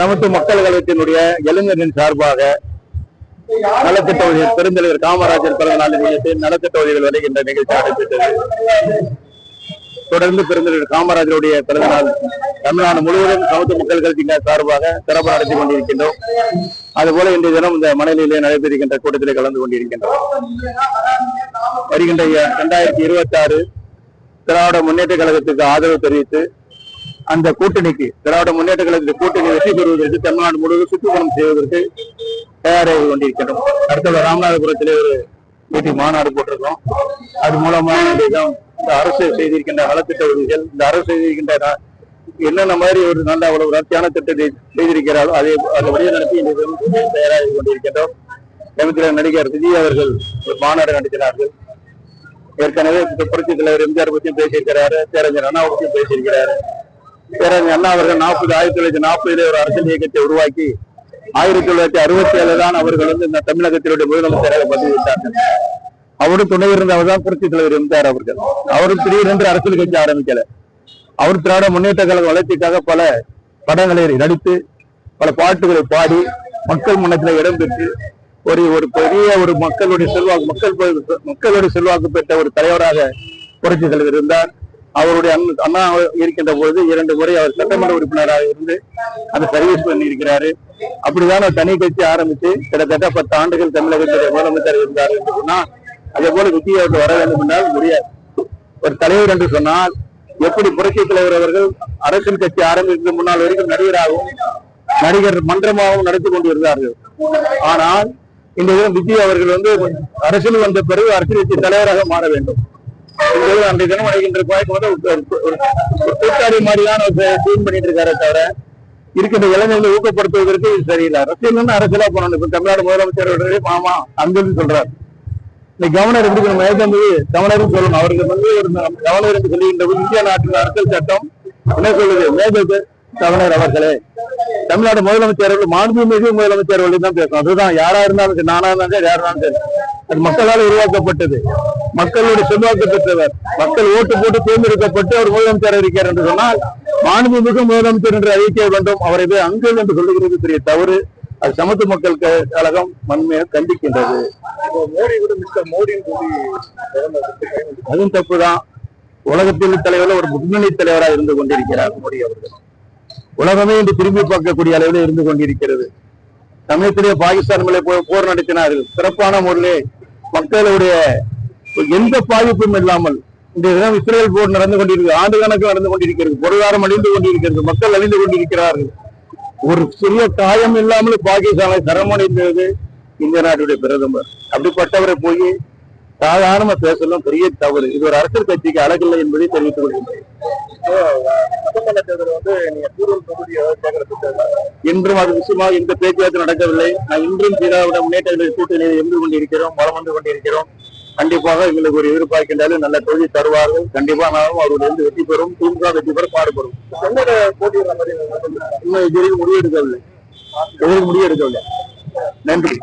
தமிழ்த்து மக்கள் கழகத்தினுடைய இளைஞரின் சார்பாக நலத்திட்ட உதவிகள் பெருந்தலைவர் காமராஜர் பிறந்த நாள் நிகழ்ச்சி நலத்திட்ட உதவிகள் வருகின்ற நிகழ்ச்சி நடைபெற்றது. தொடர்ந்து பெருந்தலைவர் காமராஜருடைய பிறந்த நாள் தமிழ்நாடு முழுவதும் தமிழ்த்து மக்கள் கட்சியின் சார்பாக சிறப்பு நடத்தி கொண்டிருக்கின்றோம். அதுபோல இன்றைய தினம் இந்த மணலிலே நடைபெறுகின்ற கூட்டத்திலே கலந்து கொண்டிருக்கின்றோம். வருகின்ற இரண்டாயிரத்தி இருபத்தி ஆறு திராவிட முன்னேற்ற கழகத்துக்கு ஆதரவு தெரிவித்து அந்த கூட்டணிக்கு திராவிட முன்னேற்ற கழகத்துக்கு கூட்டணி வெற்றி பெறுவதற்கு தமிழ்நாடு முழுவதும் சுற்றுப்பயணம் செய்வதற்கு தயாராகி கொண்டிருக்கிறோம். அடுத்தது ராமநாதபுரத்திலே ஒரு மீட்டிங் மாநாடு போட்டிருக்கோம் அது மூலமா இந்த அரசு செய்திருக்கின்ற நலத்திட்ட உதவிகள் இந்த அரசு செய்திருக்கின்ற என்னென்ன மாதிரி ஒரு நல்ல அவ்வளவு வளர்ச்சியான திட்டத்தை செய்திருக்கிறாரோ அதை அந்த வழியை நடத்தி தயாராகி கொண்டிருக்கின்றோம். சமீபத்தில் நடிகர் விஜய் அவர்கள் ஒரு மாநாடு நடத்தினார்கள். ஏற்கனவே புரட்சி தலைவர் எம்ஜிஆர் பற்றியும் பேசியிருக்கிறாரு பேரறிஞர் அண்ணா பற்றியும் பேசியிருக்கிறாரு. பேரறிஞர் அண்ணா அவர்கள் நாற்பது ஆயிரத்தி தொள்ளாயிரத்தி நாற்பதுல ஒரு அரசியல் இயக்கத்தை உருவாக்கி ஆயிரத்தி தொள்ளாயிரத்தி அறுபத்தி ஏழு தான் அவர்கள் வந்து இந்த தமிழகத்தினுடைய முதலமைச்சராக பதவி விட்டார்கள் அவரும் துணை இருந்தவர் தான் புரட்சி தலைவர் எம்ஜிஆர் அவர்கள். அவரும் திடீரென்று அரசியல் கட்சி ஆரம்பிக்கல. அவர் திராவிட முன்னேற்ற கழக வளர்ச்சிக்காக பல படங்களை நடித்து பல பாட்டுகளை பாடி மக்கள் மனத்தில் இடம் பெற்று ஒரு ஒரு பெரிய ஒரு மக்களுடைய செல்வாக்கு மக்கள் மக்களுடைய செல்வாக்கு பெற்ற ஒரு தலைவராக புரட்சி தலைவர் இருந்தார். அவருடைய அண்ணா இருக்கின்ற பொழுது இரண்டு முறை அவர் சட்டமன்ற உறுப்பினராக இருந்து அந்த சர்வீஸ் பண்ணி இருக்கிறாரு அப்படிதான் தனி கட்சி ஆரம்பித்து கிட்டத்தட்ட பத்து ஆண்டுகள் தமிழகத்துடைய முதலமைச்சர் இருந்தார் என்று சொன்னால் அதே போல விஜய் அவர்கள் வர வேண்டும் என்றால் முடியாது. ஒரு தலைவர் என்று சொன்னால் எப்படி புரட்சி தலைவர் அவர்கள் அரசியல் கட்சி ஆரம்பிக்கும் முன்னால் வரைக்கும் நடிகராகவும் நடிகர் மன்றமாகவும் நடத்தி கொண்டிருந்தார்கள். ஆனால் இந்த தினம் விஜய் அவர்கள் வந்து அரசியல் வந்த பிறகு அரசியல் கட்சி தலைவராக மாற வேண்டும். இந்த அன்றைய தினம் அடைகின்ற குழாய்க்கு வந்து கூட்டாளி மாதிரிதான் சீன் பண்ணிட்டு இருக்காரே தவிர இருக்கின்ற இளைஞர்களை ஊக்கப்படுத்துவதற்கு இது சரியில்லை. அரசியல் அரசியலா போனோம். இப்ப தமிழ்நாடு முதலமைச்சர் அவர்களே மாமா அங்குன்னு சொல்றாரு. இந்த கவர்னர் எப்படி நம்ம ஏதாவது கவர்னரும் சொல்லணும். அவருக்கு வந்து ஒரு கவர்னர் என்று சொல்லுகின்ற இந்திய நாட்டின் அரசியல் சட்டம் என்ன சொல்லுது? மேஜர் கவர்னர் அவர்களே தமிழ்நாடு முதலமைச்சர் அவர்கள் மாண்புமிகு முதலமைச்சர் அவர்கள் தான் பேசணும். அதுதான் யாரா இருந்தாலும் சரி நானா இருந்தாலும் சரி யாரா இருந்தாலும் சரி. அது மக்களால் உருவாக்கப்பட்டது. மக்களுடைய செல்வாக்கு பெற்றவர். மக்கள் ஓட்டு போட்டு தேர்ந்தெடுக்கப்பட்டு அவர் முதலமைச்சர் இருக்கிறார் என்று சொன்னால் மாண்புமிகு முதலமைச்சர் என்று அறிவிக்க வேண்டும். அவரை போய் அங்கிள் என்று சொல்லுகிறது. பெரிய தவறு. அது சமத்து மக்கள் கழகம் வன்மையாக கண்டிக்கின்றது. அதுவும் தப்புதான். உலகத்தில் தலைவரில் ஒரு முன்னணி தலைவராக இருந்து கொண்டிருக்கிறார் மோடி அவர்கள். உலகமே இன்று திரும்பி பார்க்கக்கூடிய அளவில் இருந்து கொண்டிருக்கிறது. சமயத்திலே பாகிஸ்தான் மேலே போர் நடத்தினார்கள். சிறப்பான முறையிலே மக்களுடைய எந்த பாதிப்பும் இல்லாமல் இந்த இஸ்ரேல் போர் நடந்து கொண்டிருக்கு ஆண்டு கணக்கு நடந்து கொண்டிருக்கிறது. பொருளாதாரம் அழிந்து கொண்டிருக்கிறது. மக்கள் அழிந்து கொண்டிருக்கிறார்கள். ஒரு சிறிய காயம் இல்லாமல் பாகிஸ்தானை சரமடைந்தது இந்திய நாட்டுடைய பிரதமர். அப்படிப்பட்டவரை போய் சாதாரணமா பேசலாம் பெரிய தவறு. இது ஒரு அரசியல் கட்சிக்கு அழகில்லை என்பதை தெரிவித்துக் கொள்கின்றேன். சட்டமன்ற தேர்தல் வந்து நீங்க கூடுதல் தொகுதி இன்றும் அது விஷயமாக எந்த பேச்சுவார்த்தை நடக்கவில்லை. நான் இன்றும் திராவிட முன்னேற்ற கூட்டணியில் இருந்து கொண்டிருக்கிறோம் வளம் வந்து கொண்டிருக்கிறோம். கண்டிப்பாக எங்களுக்கு ஒரு எதிர்பார்க்கின்றாலும் நல்ல தொகுதி தருவார்கள். கண்டிப்பா நானும் அவர்கள் இருந்து வெற்றி பெறும். திமுக வெற்றி பெற பாடுபடும். இன்னும் இது வரைக்கும் முடிவெடுக்கவில்லை இது வரைக்கும் முடிவெடுக்கவில்லை நன்றி.